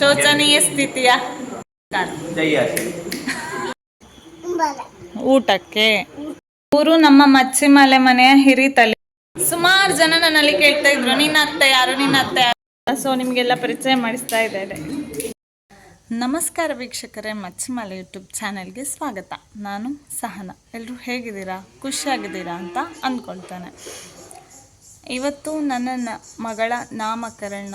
ಶೋಚನೀಯ ಸ್ಥಿತಿಯ ಊಟಕ್ಕೆ. ಊರು ನಮ್ಮ ಮಚ್ಚಿಮಲೆ ಮನೆಯ ಹಿರಿತಲೆ ಸುಮಾರು ಜನ ನನ್ನಲ್ಲಿ ಕೇಳ್ತಾ ಇದ್ರು ನಿನ್ನ ಅತ್ತೆ ಯಾರು? ನಿನ್ನ ಅತ್ತೆ ಯಾರು? ಸೊ ನಿಮಗೆಲ್ಲ ಪರಿಚಯ ಮಾಡಿಸ್ತಾ ಇದ್ದಾರೆ ನಮಸ್ಕಾರ ವೀಕ್ಷಕರೇ ಮಚ್ಚಿಮಲೆ ಯೂಟ್ಯೂಬ್ ಚಾನೆಲ್ಗೆ ಸ್ವಾಗತ. ನಾನು ಸಹನ. ಎಲ್ಲರೂ ಹೇಗಿದ್ದೀರಾ? ಖುಷಿಯಾಗಿದ್ದೀರಾ ಅಂತ ಅಂದ್ಕೊಳ್ತಾನೆ. ಇವತ್ತು ನನ್ನ ಮಗಳ ನಾಮಕರಣ,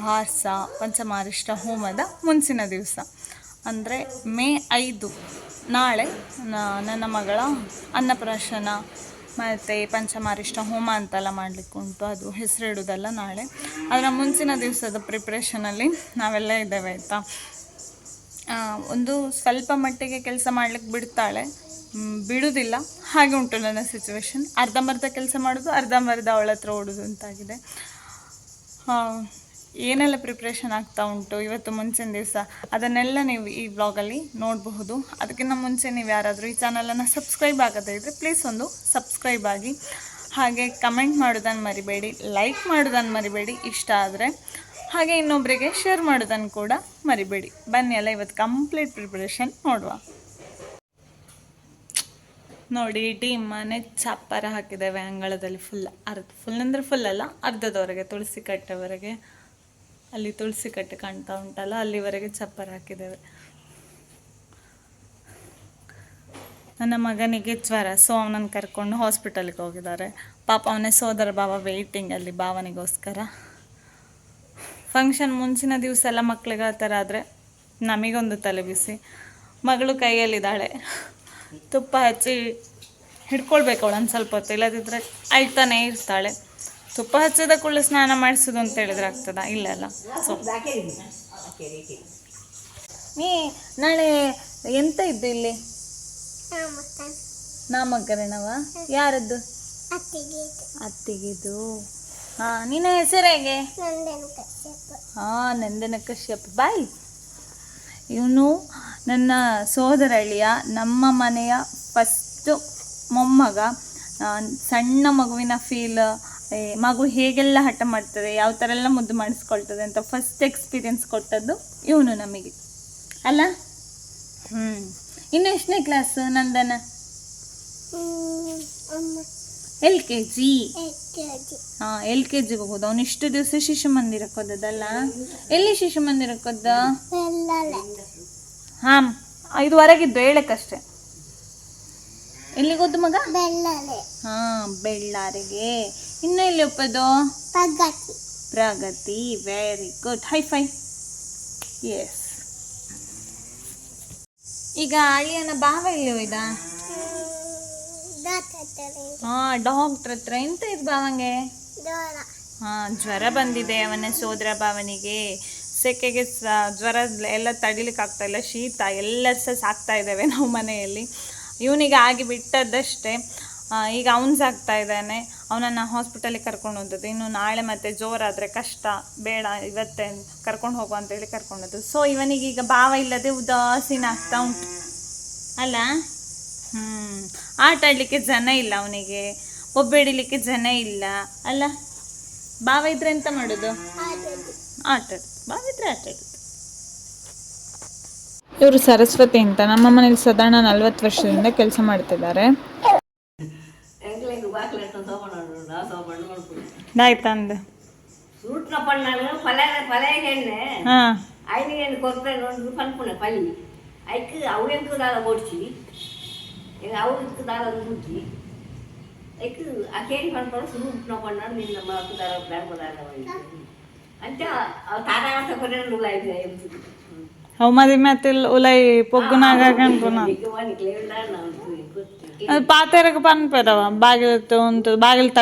ಭಾಸ, ಪಂಚಮಾರಿಷ್ಟ ಹೋಮದ ಮುಂಚಿನ ದಿವಸ. ಅಂದರೆ ಮೇ ಐದು ನಾಳೆ ನನ್ನ ಮಗಳ ಅನ್ನಪ್ರಾಶನ ಮತ್ತು ಪಂಚಮಾರಿಷ್ಟ ಹೋಮ ಅಂತೆಲ್ಲ ಮಾಡಲಿಕ್ಕೆ ಉಂಟು. ಅದು ಹೆಸರಿಡೋದಲ್ಲ ನಾಳೆ. ಅದರ ಮುಂಚಿನ ದಿವಸದ ಪ್ರಿಪ್ರೇಷನಲ್ಲಿ ನಾವೆಲ್ಲ ಇದ್ದೇವೆ ಆಯಿತಾ? ಒಂದು ಸ್ವಲ್ಪ ಮಟ್ಟಿಗೆ ಕೆಲಸ ಮಾಡ್ಲಿಕ್ಕೆ ಬಿಡ್ತಾಳೆ. ಮ್, ಬಿಡುವುದಿಲ್ಲ ಹಾಗೆ ಉಂಟು ನನ್ನ ಸಿಚುವೇಶನ್ ಅರ್ಧಂಬರ್ಧ ಕೆಲಸ ಮಾಡೋದು ಅರ್ಧಂಬರ್ಧ ಅವಳ ಹತ್ರ ಓಡೋದು ಅಂತಾಗಿದೆ. ಏನೆಲ್ಲ ಪ್ರಿಪ್ರೇಷನ್ ಆಗ್ತಾ ಉಂಟು ಇವತ್ತು ಮುಂಚಿನ ದಿವಸ? ಅದನ್ನೆಲ್ಲ ನೀವು ಈ ಬ್ಲಾಗಲ್ಲಿ ನೋಡಬಹುದು. ಅದಕ್ಕಿಂತ ಮುಂಚೆ ನೀವು ಯಾರಾದರೂ ಈ ಚಾನಲನ್ನು ಸಬ್ಸ್ಕ್ರೈಬ್ ಆಗದೇ ಇದ್ದರೆ ಪ್ಲೀಸ್ ಒಂದು ಸಬ್ಸ್ಕ್ರೈಬ್ ಆಗಿ. ಹಾಗೆ ಕಮೆಂಟ್ ಮಾಡೋದನ್ನು ಮರಿಬೇಡಿ ಲೈಕ್ ಮಾಡೋದನ್ನು ಮರಿಬೇಡಿ ಇಷ್ಟ ಆದರೆ. ಹಾಗೆ ಇನ್ನೊಬ್ಬರಿಗೆ ಶೇರ್ ಮಾಡೋದನ್ನು ಕೂಡ ಮರಿಬೇಡಿ. ಬನ್ನಿ ಅಲ್ಲ ಇವತ್ತು ಕಂಪ್ಲೀಟ್ ಪ್ರಿಪ್ರೇಷನ್ ನೋಡುವ. ನೋಡಿ, ಇಡೀ ಮನೆ ಚಪ್ಪರ ಹಾಕಿದ್ದೇವೆ ಅಂಗಳದಲ್ಲಿ ಫುಲ್ ಅರ್ಧ ಫುಲ್ ಅಂದರೆ ಫುಲ್ ಅಲ್ಲ, ಅರ್ಧದವರೆಗೆ, ತುಳಸಿ ಕಟ್ಟೆವರೆಗೆ. ಅಲ್ಲಿ ತುಳಸಿ ಕಟ್ಟೆ ಕಾಣ್ತಾ ಉಂಟಲ್ಲ, ಅಲ್ಲಿವರೆಗೆ ಚಪ್ಪರ ಹಾಕಿದ್ದೇವೆ. ನನ್ನ ಮಗನಿಗೆ ಜ್ವರ ಸೊ ಅವನನ್ನು ಕರ್ಕೊಂಡು ಹಾಸ್ಪಿಟಲ್ಗೆ ಹೋಗಿದ್ದಾರೆ. ಪಾಪ ಅವನೇ ಸೋದರ ಭಾವ ವೇಟಿಂಗಲ್ಲಿ ಭಾವನೆಗೋಸ್ಕರ. ಫಂಕ್ಷನ್ ಮುಂಚಿನ ದಿವಸ ಎಲ್ಲ ಮಕ್ಳಿಗೆ ಆ ಥರ ಆದರೆ ನಮಗೊಂದು ತಲೆ ಬಿಸಿ ಮಗಳು ಕೈಯಲ್ಲಿದ್ದಾಳೆ. ತುಪ್ಪ ಹಚ್ಚಿ ಹಿಡ್ಕೊಳ್ಬೇಕು ಅವಳನ್ನು ಸ್ವಲ್ಪ ಹೊತ್ತು ಇಲ್ಲದಿದ್ದರೆ ಅಳ್ತಾನೆ ಇರ್ತಾಳೆ. ತುಪ್ಪ ಹಚ್ಚಿದ ಕೂಡಲೇ ಸ್ನಾನ ಮಾಡಿಸೋದು ಅಂತ ಹೇಳಿದ್ರೆ ಆಗ್ತದ? ಇಲ್ಲ ಅಲ್ಲ. ಸೊ ನೀ ನಾಳೆ ಎಂತ ಇದ್ದು ಇಲ್ಲಿ? ನಾಮಕರಣವ? ಯಾರದ್ದು? ಅತ್ತಿಗಿದು. ಹಾ ನಿನ್ನ ಹೆಸರು ಹೇಗೆ? ಹಾ ನಂದನ ಕಶ್ಯಪ್. ಬಾಯ್ ಇವನು ನನ್ನ ಸೋದರಳಿಯ ನಮ್ಮ ಮನೆಯ ಫಸ್ಟು ಮೊಮ್ಮಗ ಸಣ್ಣ ಮಗುವಿನ ಫೀಲ್ ಮಗು ಹೇಗೆಲ್ಲ ಹಠ ಮಾಡ್ತದೆ, ಯಾವ ಥರ ಎಲ್ಲ ಮುದ್ದು ಮಾಡಿಸ್ಕೊಳ್ತದೆ ಅಂತ ಫಸ್ಟ್ ಎಕ್ಸ್ಪೀರಿಯನ್ಸ್ ಕೊಟ್ಟದ್ದು ಇವನು ನಮಗೆ. ಅಲ್ಲ? ಹ್ಞೂ ಇನ್ನು ಎಷ್ಟನೇ ಕ್ಲಾಸ್ ನಂದನ? L K G? ಹಾ ಎಲ್ ಕೆ ಜಿ ಹೋಗೋದು. ಅವನು ಇಷ್ಟು ದಿವಸ ಶಿಶು ಮಂದಿರಕ್ಕೆ ಹೋದದಲ್ಲ ಎಲ್ಲಿ ಶಿಶು ಮಂದಿರಕ್ಕೆ ಹೋದ ಹಾ ಇದುವರೆಗಿದ್ದು ಹೇಳಕ್ಕಷ್ಟೆ. ಎಲ್ಲಿಗೋದು ಮಗ? ಹಾ ಬೆಳ್ಳಾರಿಗೆ. ಇನ್ನು ಎಲ್ಲಿ ಒಪ್ಪದು? Pragathi. Very good hi fi yes ಈಗ ಅಳಿಯನ ಭಾವ ಎಲ್ಲಿ ಹೋಯ್ದ ಹಾ ಡಾಕ್ಟ್ರ್ ಹತ್ರ ಎಂತ ಇದ್ ಭಾವಂಗೆ? ಹಾ ಜ್ವರ ಬಂದಿದೆ ಅವನ ಸೋದರ ಭಾವನಿಗೆ. ಸೆಕೆಗೆ ಜ್ವರ ಎಲ್ಲ ತಡಿಲಿಕ್ಕೆ ಆಗ್ತಾ ಇಲ್ಲ ಶೀತ ಎಲ್ಲ ಸಹ ಸಾಕ್ತಾ ಇದ್ದೇವೆ ನಾವು ಮನೆಯಲ್ಲಿ. ಇವನಿಗೆ ಆಗಿ ಬಿಟ್ಟದ್ದಷ್ಟೇ. ಈಗ ಅವನು ಸಾಕ್ತಾ ಇದ್ದಾನೆ. ಅವನನ್ನು ಹಾಸ್ಪಿಟಲಿಗೆ ಕರ್ಕೊಂಡು ಹೋದದ್ದು. ಇನ್ನು ನಾಳೆ ಮತ್ತೆ ಜೋರಾದರೆ ಕಷ್ಟ ಬೇಡ ಇವತ್ತೇ ಕರ್ಕೊಂಡು ಹೋಗು ಅಂತೇಳಿ ಕರ್ಕೊಂಡು ಕರ್ಕೊಂಡದ್ದು ಸೊ ಇವನಿಗೆ ಈಗ ಭಾವ ಇಲ್ಲದೆ ಉದಾಸೀನ ಆಗ್ತಾ ಉಂಟು. ಅಲ್ಲ? ಹ್ಮ್. ಆಟ ಆಡಲಿಕ್ಕೆ ಜನ ಇಲ್ಲ ಅವನಿಗೆ. ಒಬ್ಬೇಡಿಲಿಕ್ಕೆ ಜನ ಇಲ್ಲ. ಅಲ್ಲ ಭಾವ ಇದ್ರೆ ಎಂತ ಮಾಡೋದು? ಆಟ ಬಾವ ಭಾವ ಇದ್ರೆ ಆಟ ಆಡುದು. ಇವರು ಸರಸ್ವತಿ ಅಂತ. ನಮ್ಮ ಮನೇಲಿ ಸಾಧಾರಣ ನಲ್ವತ್ತು ವರ್ಷದಿಂದ ಕೆಲಸ ಮಾಡ್ತಿದ್ದಾರೆ. ಆಯ್ತಂದು ಹಾ. ಅವು ಮದಿ ಮೆತ್ತಿಲ್ ಉಲೈ ಪೊಗ್ಗುನಾಗ ಅದು ಪಾತೆರಗ ಪನ್ಪೆರವ ಬಾಗಿಲು ಉಂಟು ಬಾಗಿಲು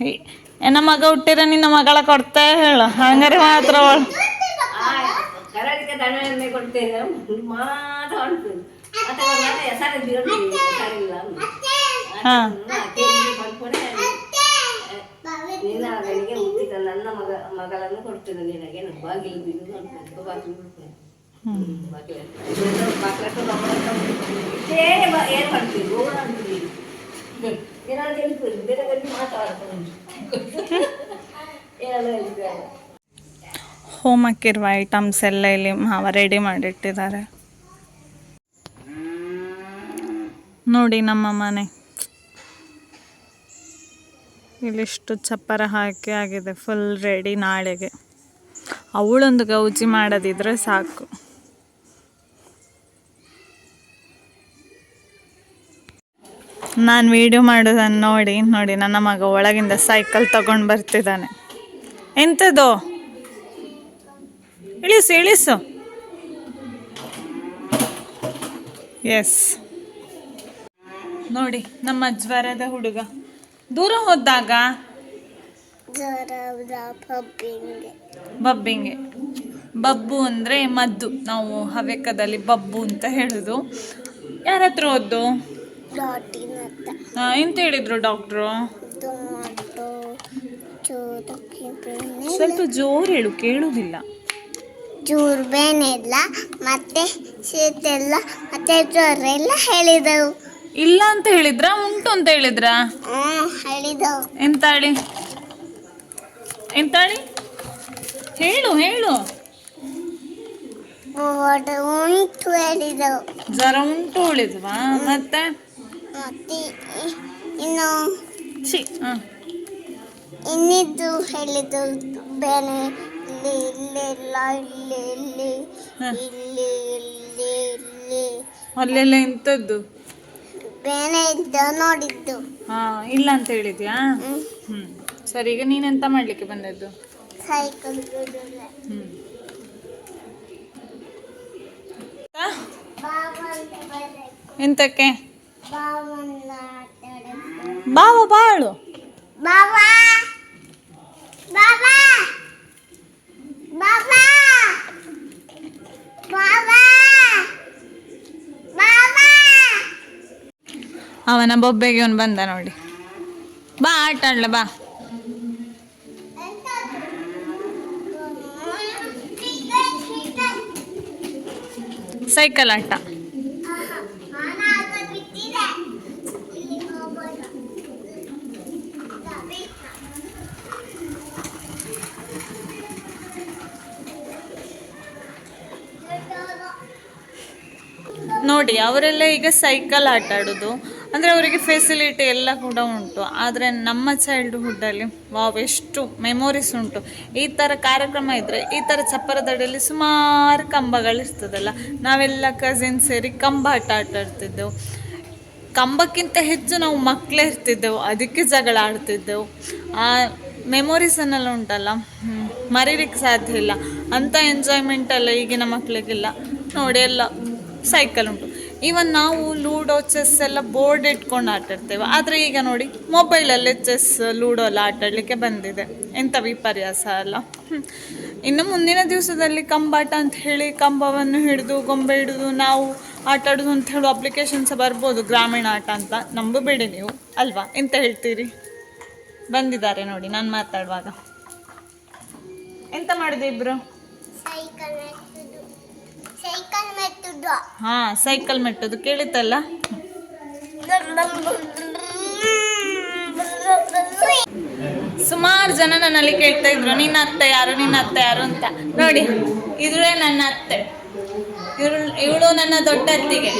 ಹೇ- ಎನ್ನ ಮಗ ಹುಟ್ಟಿರ ನಿನ್ನ ಮಗಳ ಕೊಡ್ತಾ ಹೇಳು. ಹಂಗಾರೆ ಮಾತ್ರ ಅವಳು ಕೊಡ್ತೇನೆ ಮಾತ್ರ ಹಾ. ನಿನ್ನ ಮಗ ಮಗಳನ್ನು ಕೊಡ್ತೇನೆ ನಿನಗೆ. ನಾನು ಬಾಗಿಲು ಬಿದ್ದು ಅನ್ಕೊಂಡು ಬಾಗಿಲು. ಬಿಡ್ತೇನೆ ಹೋಮಕ್ಕಿರುವ ಐಟಮ್ಸ್ ಎಲ್ಲ ಇಲ್ಲಿ ಮಾವ ರೆಡಿ ಮಾಡಿಟ್ಟಿದ್ದಾರೆ. ನೋಡಿ ನಮ್ಮ ಮನೆ. ಇಲ್ಲಿಷ್ಟು ಚಪ್ಪರ ಹಾಕಿ ಆಗಿದೆ ಫುಲ್ ರೆಡಿ ನಾಳೆಗೆ. ಅವಳೊಂದು ಗೌಜಿ ಮಾಡೋದಿದ್ರೆ ಸಾಕು. ನಾನು ವಿಡಿಯೋ ಮಾಡೋದನ್ನು ನೋಡಿ ನೋಡಿ ನನ್ನ ಮಗ ಒಳಗಿಂದ ಸೈಕಲ್ ತಗೊಂಡು ಬರ್ತಿದ್ದಾನೆ. ಎಂಥದ್ದು ಇಳಿಸು ಇಳಿಸು. ಎಸ್ ನೋಡಿ ನಮ್ಮ ಜ್ವರದ ಹುಡುಗ. ದೂರ ಹೋದಾಗ? ಬಬ್ಬಿಂಗೆ. ಬಬ್ಬು ಅಂದರೆ ಮದ್ದು. ನಾವು ಹವ್ಯಕದಲ್ಲಿ ಬಬ್ಬು ಅಂತ ಹೇಳೋದು. ಯಾರ ಹತ್ರ. ಹೋದ್ದು ಆ, ಎಂತ ಹೇಳಿದ್ರು ಡಾಕ್ಟ್ರು? ಸ್ವಲ್ಪ ಜೋರು ಹೇಳು ಕೇಳುವುದಿಲ್ಲ ಚೂರು ಬೇನೆಲ್ಲ ಮತ್ತೆ ಶೀತೆಲ್ಲ ಮತ್ತೆ ಜ್ವರ ಎಲ್ಲ ಹೇಳಿದವು. ಇಲ್ಲ ಅಂತ ಹೇಳಿದ್ರಾ? ಉಂಟು ಅಂತ ಹೇಳಿದ್ರಾ? ಹ್ಞೂ ಹೇಳಿದವು ಎಂತಾಳಿ? ಎಂತಾಳಿ? ಹೇಳು ಹೇಳು. ಒಟ್ಟು ಉಂಟು ಹೇಳಿದವು ಜ್ವರ ಉಂಟು ಹೇಳಿದ್ವಾ ಮತ್ತೆ? ಮತ್ತೆ ಇ- ಇನ್ನು ಛೀ ಹಾಂ. ಇನ್ನಿದ್ದು ಹೇಳಿದ್ದು ಬೇನೆ ಇಲ್ಲಿ ಇಲ್ಲಿ ಇಲ್ಲ ಇಲ್ಲಿ ಇಲ್ಲಿ ಹ. ಇಲ್ಲಿ ಇಲ್ಲಿ ಇಲ್ಲಿ. ಅಲ್ಲೆಲ್ಲ ಎಂಥದ್ದು ಬೇನೆ ಇದ್ದ ನೋಡಿದ್ದು. ಹಾ ಇಲ್ಲ ಅಂತ ಹೇಳಿದ್ಯಾ? ಹ್ಮ್. ಸರಿ ಈಗ ನೀನೆಂತ ಮಾಡ್ಲಿಕ್ಕೆ ಬಂದದ್ದು? ಸೈಕಲ್. ಹ್ಮ್. ಎಂತಕ್ಕೆ? ಬಾವ ಬಾಳು. ಬಾಬಾ ಬಾಬಾ ಬಾಬಾ ಬಾಬಾ ಬಾಬಾ ಅವನ ಬೊಬ್ಬೆಗೆ ಅವನು ಬಂದ ನೋಡಿ. ಬಾ, ಆಟ ಆಡ್ಲ, ಬಾ. ಸೈಕಲ್ ಆಟ. ನೋಡಿ, ಅವರೆಲ್ಲ ಈಗ ಸೈಕಲ್ ಆಟ ಆಡೋದು. ಅಂದರೆ ಅವರಿಗೆ ಫೆಸಿಲಿಟಿ ಎಲ್ಲ ಕೂಡ ಉಂಟು. ಆದರೆ ನಮ್ಮ ಚೈಲ್ಡ್ಹುಡ್ಡಲ್ಲಿ ವಾವ್, ಎಷ್ಟು ಮೆಮೊರೀಸ್ ಉಂಟು. ಈ ಥರ ಕಾರ್ಯಕ್ರಮ ಇದ್ದರೆ ಈ ಥರ ಚಪ್ಪರದಡಿಯಲ್ಲಿ ಸುಮಾರು ಕಂಬಗಳಿರ್ತದಲ್ಲ. ನಾವೆಲ್ಲ ಕಸಿನ್ ಸೇರಿ ಕಂಬ ಆಟ ಆಟ ಆಡ್ತಿದ್ದೆವು. ಕಂಬಕ್ಕಿಂತ ಹೆಚ್ಚು ನಾವು ಮಕ್ಕಳೇ ಇರ್ತಿದ್ದೆವು. ಅದಕ್ಕೆ ಜಗಳ ಆಡ್ತಿದ್ದೆವು. ಆ ಮೆಮೊರೀಸನ್ನೆಲ್ಲ ಉಂಟಲ್ಲ? ಮರೀಲಿಕ್ಕೆ ಸಾಧ್ಯ ಇಲ್ಲ. ಅಂಥ ಎಂಜಾಯ್ಮೆಂಟ್ ಎಲ್ಲ ಈಗಿನ ಮಕ್ಕಳಿಗೆಲ್ಲ ನೋಡಿ ಎಲ್ಲ ಸೈಕಲ್ ಉಂಟು. ಈವನ್ ನಾವು ಲೂಡೋ ಚೆಸ್ ಎಲ್ಲ ಬೋರ್ಡ್ ಇಟ್ಕೊಂಡು ಆಟ ಆಡ್ತೇವೆ ಆದರೆ ಈಗ ನೋಡಿ ಮೊಬೈಲಲ್ಲೇ ಚೆಸ್ ಲೂಡೋ ಎಲ್ಲ ಆಟಾಡಲಿಕ್ಕೆ ಬಂದಿದೆ. ಎಂಥ ವಿಪರ್ಯಾಸ ಅಲ್ಲ. ಇನ್ನು ಮುಂದಿನ ದಿವಸದಲ್ಲಿ ಕಂಬಾಟ ಅಂತ ಹೇಳಿ ಕಂಬವನ್ನು ಹಿಡಿದು, ಗೊಂಬೆ ಹಿಡಿದು ನಾವು ಆಟ ಆಡೋದು ಅಂತ ಹೇಳೋ ಅಪ್ಲಿಕೇಶನ್ಸ್ ಬರ್ಬೋದು, ಗ್ರಾಮೀಣ ಆಟ ಅಂತ. ನಂಬಬೇಡಿ ನೀವು. ಅಲ್ವಾ? ಎಂತ ಹೇಳ್ತೀರಿ? ಬಂದಿದ್ದಾರೆ ನೋಡಿ, ನಾನು ಮಾತಾಡುವಾಗ. ಎಂತ ಮಾಡಿದೆ ಇಬ್ರು? ಹಾ, ಸೈಕಲ್ ಮೆಟ್ಟೋದು. ಕೇಳಿತಲ್ಲ ಸುಮಾರು ಜನ ನನ್ನಲ್ಲಿ ಕೇಳ್ತಾ ಇದ್ರು, ನಿನ್ನ ಅತ್ತೆ ಯಾರು, ನಿನ್ನ ಅತ್ತೆ ಯಾರು ಅಂತ. ನೋಡಿ ಇದ್ರೆ ನನ್ನ ಅತ್ತೆ. ಇವಳು ಇವಳು ನನ್ನ ದೊಡ್ಡ ಅತ್ತಿಗೆ.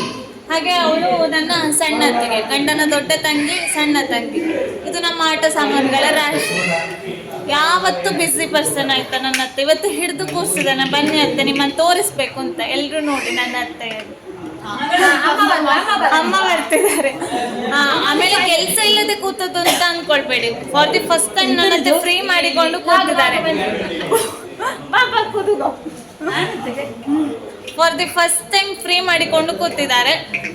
ಹಾಗೆ ಅವಳು ನನ್ನ ಸಣ್ಣ ಅತ್ತಿಗೆ. ಗಂಡನ ದೊಡ್ಡ ತಂಗಿ, ಸಣ್ಣ ತಂಗಿ. ಇದು ನಮ್ಮ ಆಟ ಸಾಮಾನುಗಳ ರಾಶಿ. ಯಾವತ್ತು ಬಿಸಿ ಪರ್ಸನ್ ಆಯ್ತಾ ನನ್ನ ಅತ್ತೆ? ಇವತ್ತು ಹಿಡಿದು ಕೂರಿಸಿದಾನೆ. ಬನ್ನಿ ಅತ್ತೆ ನಿಮ್ಮನ್ನು ತೋರಿಸ್ಬೇಕು ಅಂತ. ಎಲ್ಲರೂ ನೋಡಿ ನನ್ನ ಅತ್ತೆ. ಅಮ್ಮ ಬರ್ತಿದ್ದಾರೆ. ಹಾ ಆಮೇಲೆ ಕೆಲಸ ಇಲ್ಲದೆ ಕೂತದ್ದು ಅಂತ ಅನ್ಕೊಳ್ಬೇಡಿ. ಫಾರ್ ದಿ ಫಸ್ಟ್ ಟೈಮ್ ನನ್ನ ಫ್ರೀ ಮಾಡಿಕೊಂಡು ಕೂತಿದ್ದಾರೆ. For the first time free ಮಾಡಿಕೊಂಡು ಕೂತಿದ್ದಾರೆ.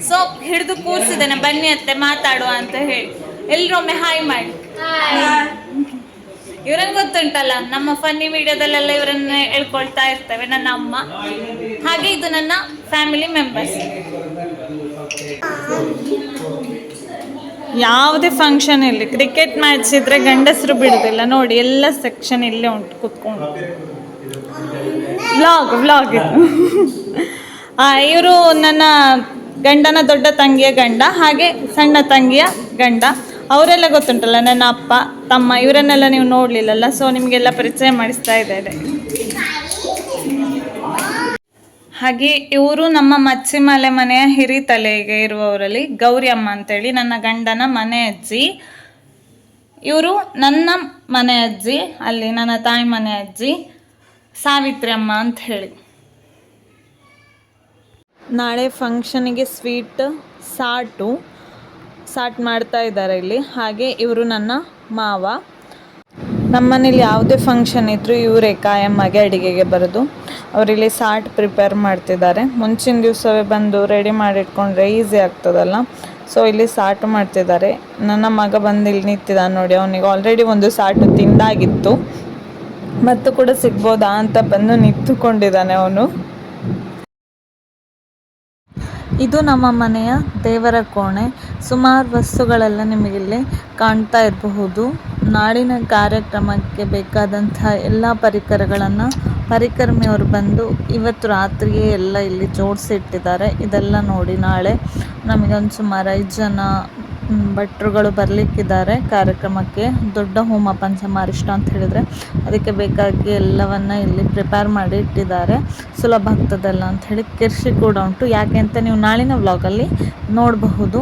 ಸೊ ಹಿಡಿದು ಕೂರಿಸಿದ್ದೇನೆ ಬನ್ನಿ ಅತ್ತೆ ಮಾತಾಡುವ ಅಂತ ಹೇಳಿ. ಎಲ್ರೊಮ್ಮೆ ಹಾಯ್ ಮಾಡಿ. ಇವರನ್ನು ಗೊತ್ತುಂಟಲ್ಲ, ನಮ್ಮ ಫನ್ನಿ ವಿಡಿಯೋದಲ್ಲೆಲ್ಲ ಇವರನ್ನ ಹೇಳ್ಕೊಳ್ತಾ ಇರ್ತೇವೆ ನನ್ನ ಅಮ್ಮ. ಹಾಗೆ ಇದು ನನ್ನ ಫ್ಯಾಮಿಲಿ ಮೆಂಬರ್ಸ್ ಯಾವುದೇ ಫಂಕ್ಷನ್ ಇರಲಿ ಕ್ರಿಕೆಟ್ ಮ್ಯಾಚ್ ಇದ್ರೆ ಗಂಡಸರು ಬಿಡುದಿಲ್ಲ. ನೋಡಿ, ಎಲ್ಲ ಸೆಕ್ಷನ್ ಇಲ್ಲೇ ಉಂಟು ಕುತ್ಕೊಂಡು. ವ್ಲಾಗ್ ವ್ಲಾಗ್ ಇವರು ನನ್ನ ಗಂಡನ ದೊಡ್ಡ ತಂಗಿಯ ಗಂಡ, ಹಾಗೆ ಸಣ್ಣ ತಂಗಿಯ ಗಂಡ. ಅವರೆಲ್ಲ ಗೊತ್ತುಂಟಲ್ಲ, ನನ್ನ ಅಪ್ಪ ತಮ್ಮ ಇವರನ್ನೆಲ್ಲ ನೀವು ನೋಡಲಿಲ್ಲಲ್ಲ ಸೊ ನಿಮಗೆಲ್ಲ ಪರಿಚಯ ಮಾಡಿಸ್ತಾ ಇದ್ದಾರೆ ಹಾಗೆ ಇವರು ನಮ್ಮ ಮಚ್ಚಿಮಲೆ ಮನೆಯ ಹಿರಿ ತಲೆಗೆ ಇರುವವರಲ್ಲಿ ಗೌರಿ ಅಮ್ಮ ಅಂತೇಳಿ, ನನ್ನ ಗಂಡನ ಮನೆ ಅಜ್ಜಿ. ಇವರು ನನ್ನ ಮನೆ ಅಜ್ಜಿ, ಅಲ್ಲಿ ನನ್ನ ತಾಯಿ ಮನೆ ಅಜ್ಜಿ, ಸಾವಿತ್ರಿ ಅಮ್ಮ ಅಂತ ಹೇಳಿ ನಾಳೆ ಫಂಕ್ಷನಿಗೆ ಸ್ವೀಟ್, ಸಾಟು, ಸಾಟ್ ಮಾಡ್ತಾ ಇದ್ದಾರೆ ಇಲ್ಲಿ. ಹಾಗೆ ಇವರು ನನ್ನ ಮಾವ. ನಮ್ಮನೇಲಿ ಯಾವುದೇ ಫಂಕ್ಷನ್ ಇದ್ದರೂ ಇವರೇ ಕಾಯಮ್ಮಗೆ ಅಡುಗೆಗೆ ಬರೋದು. ಅವರಿಲ್ಲಿ ಸಾಟ್ ಪ್ರಿಪೇರ್ ಮಾಡ್ತಿದ್ದಾರೆ. ಮುಂಚಿನ ದಿವಸವೇ ಬಂದು ರೆಡಿ ಮಾಡಿಟ್ಕೊಂಡ್ರೆ ಈಸಿ ಆಗ್ತದಲ್ಲ. ಸೊ ಇಲ್ಲಿ ಸಾಟು ಮಾಡ್ತಿದ್ದಾರೆ. ನನ್ನ ಮಗ ಬಂದು ಇಲ್ಲಿ ನಿಂತಿದ್ದಾನೆ ನೋಡಿ. ಅವನಿಗೆ ಆಲ್ರೆಡಿ ಒಂದು ಸಾಟು ತಿಂದಾಗಿತ್ತು. ಮತ್ತು ಕೂಡ ಸಿಗ್ಬೋದಾ ಅಂತ ಬಂದು ನಿಂತುಕೊಂಡಿದ್ದಾನೆ ಅವನು. ಇದು ನಮ್ಮ ಮನೆಯ ದೇವರ ಕೋಣೆ. ಸುಮಾರು ವಸ್ತುಗಳೆಲ್ಲ ನಿಮಗಿಲ್ಲಿ ಕಾಣ್ತಾ ಇರಬಹುದು. ನಾಡಿನ ಕಾರ್ಯಕ್ರಮಕ್ಕೆ ಬೇಕಾದಂತಹ ಎಲ್ಲ ಪರಿಕರಗಳನ್ನು ಪರಿಕರ್ಮಿಯವರು ಬಂದು ಇವತ್ತು ರಾತ್ರಿಯೇ ಎಲ್ಲ ಇಲ್ಲಿ ಜೋಡಿಸಿಟ್ಟಿದ್ದಾರೆ. ಇದೆಲ್ಲ ನೋಡಿ ನಾಳೆ ನಮಗೊಂದು ಸುಮಾರು ಐದು ಜನ ಭಟ್ರುಗಳು ಬರಲಿಕ್ಕಿದ್ದಾರೆ ಕಾರ್ಯಕ್ರಮಕ್ಕೆ. ದೊಡ್ಡ ಹೋಮ ಪಂಚಮಾರಿಷ್ಟ ಅಂತ ಹೇಳಿದರೆ ಅದಕ್ಕೆ ಬೇಕಾಗಿ ಎಲ್ಲವನ್ನ ಇಲ್ಲಿ ಪ್ರಿಪೇರ್ ಮಾಡಿ ಇಟ್ಟಿದ್ದಾರೆ. ಸುಲಭ ಆಗ್ತದಲ್ಲ ಅಂತ ಹೇಳಿ ಕಿರ್ಷಿ ಕೂಡ ಉಂಟು. ಯಾಕೆ ಅಂತ ನೀವು ನಾಳಿನ ವ್ಲಾಗಲ್ಲಿ ನೋಡಬಹುದು.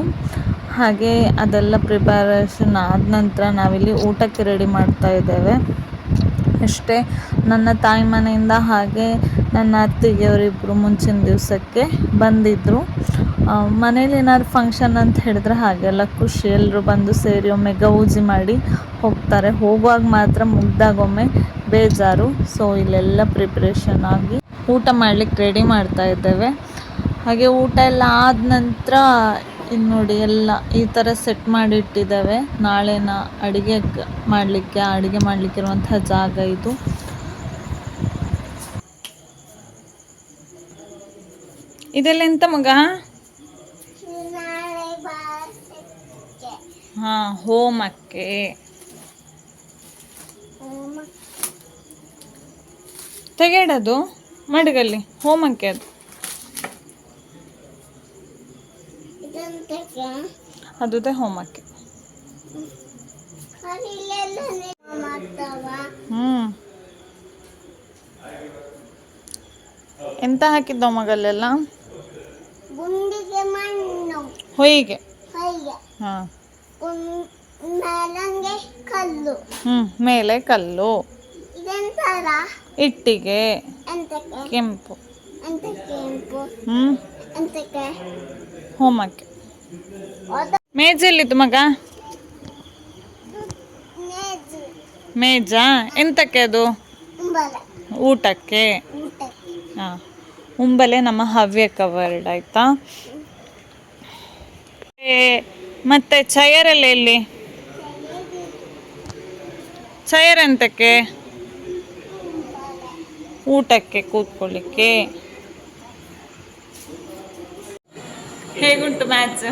ಹಾಗೆ ಅದೆಲ್ಲ ಪ್ರಿಪರೇಷನ್ ಆದ ನಂತರ ನಾವಿಲ್ಲಿ ಊಟಕ್ಕೆ ರೆಡಿ ಮಾಡ್ತಾ ಇದ್ದೇವೆ. ಅಷ್ಟೇ ನನ್ನ ತಾಯಿ ಮನೆಯಿಂದ ಹಾಗೆ ನನ್ನ ಅತ್ತಿಗೆಯವರಿಬ್ಬರು ಮುಂಚಿನ ದಿವಸಕ್ಕೆ ಬಂದಿದ್ದರು ಮನೇಲಿ ಏನಾದ್ರು ಫಂಕ್ಷನ್ ಅಂತ ಹೇಳಿದ್ರೆ ಹಾಗೆಲ್ಲ ಖುಷಿ ಎಲ್ಲರೂ ಬಂದು ಸೇರಿ ಒಮ್ಮೆ ಗೌಜಿ ಮಾಡಿ ಹೋಗ್ತಾರೆ. ಹೋಗುವಾಗ ಮಾತ್ರ ಮುಗ್ದಾಗೊಮ್ಮೆ ಬೇಜಾರು. ಸೊ ಇಲ್ಲೆಲ್ಲ ಪ್ರಿಪ್ರೇಷನ್ ಆಗಿ ಊಟ ಮಾಡ್ಲಿಕ್ಕೆ ರೆಡಿ ಮಾಡ್ತಾ ಇದ್ದೇವೆ. ಹಾಗೆ ಊಟ ಎಲ್ಲ ಆದ ನಂತರ ಇದು ನೋಡಿ ಎಲ್ಲ ಈ ಥರ ಸೆಟ್ ಮಾಡಿಟ್ಟಿದ್ದೇವೆ ನಾಳೆನ ಅಡುಗೆ ಮಾಡಲಿಕ್ಕೆ ಅಡುಗೆ ಮಾಡಲಿಕ್ಕೆ ಇರುವಂತಹ ಜಾಗ ಇದು. ಇದೆಲ್ಲ ಎಂತ ಮಗ ನಾಳೆ ಬಾಸಕ್ಕೆ ಹಾಂ ಹೋಮಕ್ಕೆ. ತೆಗೆಡದು ಮಡಗಲ್ಲಿ ಹೋಮಕ್ಕೆ ಅದು. ಅದುದೇ ಹೋಮಕ್ಕೆ. ಹ್ಮ್. ಎಂತ ಹಾಕಿದ್ದ ಮಗಲ್ಲೆಲ್ಲ ಹೊಯ್ಗೆ. ಹಾಂ. ಮೇಲಂಗೆ ಕಲ್ಲು ಹ್ಞೂ ಮೇಲೆ ಕಲ್ಲು ಇದೆಂತಾರ ಇಟ್ಟಿಗೆ ಎಂತಕ್ಕೆ ಕೆಂಪು ಎಂತ ಕೆಂಪು ಎಂತಕ್ಕೆ ಹೋಮಕ್ಕೆ ಮಗ ಮೇಜ ಎಂತಕ್ಕೆ ಅದು ಊಟಕ್ಕೆ ಹಾಂ ಉಂಬಲೆ ನಮ್ಮ ಹವ್ಯಕ ವರ್ಡ್ ಆಯ್ತಾ ಮತ್ತೆ ಚಯರೆಲ್ಲ ಎಲ್ಲಿ? ಚಯರ್ ಎಂತಕ್ಕೆ ಊಟಕ್ಕೆ ಕೂತ್ಕೊಳ್ಳಿಕ್ಕೆ. ಹೇಗುಂಟು ಮ್ಯಾಚ್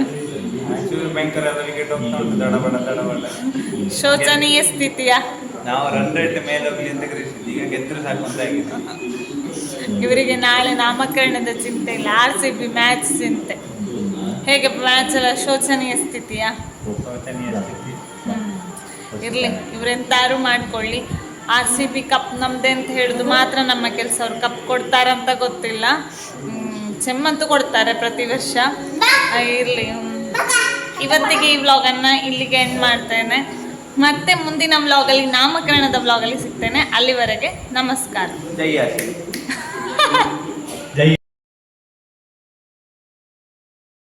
ಶೋಚನೀಯ ಸ್ಥಿತಿಯ? ನಾವು ರನ್ ರೇಟ್ ಮೇಲೆ ಈಗ ಗೆದ್ದರೆ ಸಾಕು ಅಂತ ಇವರಿಗೆ ನಾಳೆ ನಾಮಕರಣದ ಚಿಂತೆ ಇಲ್ಲ. ಆರ್ ಸಿ ಬಿ ಮ್ಯಾಚ್ ಚಿಂತೆ. ಹೇಗೆ ಮ್ಯಾಚ್ ಎಲ್ಲ ಶೋಚನೀಯ ಸ್ಥಿತಿಯ? ಇರಲಿ ಇವರೆಂತಾರು ಮಾಡ್ಕೊಳ್ಳಿ. ಆರ್ ಸಿ ಬಿ ಕಪ್ ನಮ್ದೆ ಅಂತ ಹೇಳುದು ಮಾತ್ರ ನಮ್ಮ ಕೆಲಸ ಅವ್ರು ಕಪ್ ಕೊಡ್ತಾರಂತ ಗೊತ್ತಿಲ್ಲ. ಚೆಮ್ಮಂತು ಕೊಡ್ತಾರೆ ಪ್ರತಿ ವರ್ಷ. ಇರಲಿ ಇವತ್ತಿಗೆ ಈ ವ್ಲಾಗನ್ನು ಇಲ್ಲಿಗೆ ಎಂಡ್ ಮಾಡ್ತೇನೆ. ಮತ್ತೆ ಮುಂದಿನ ವ್ಲಾಗಲ್ಲಿ ನಾಮಕರಣದ ವ್ಲಾಗಲ್ಲಿ ಸಿಗ್ತೇನೆ. ಅಲ್ಲಿವರೆಗೆ ನಮಸ್ಕಾರ.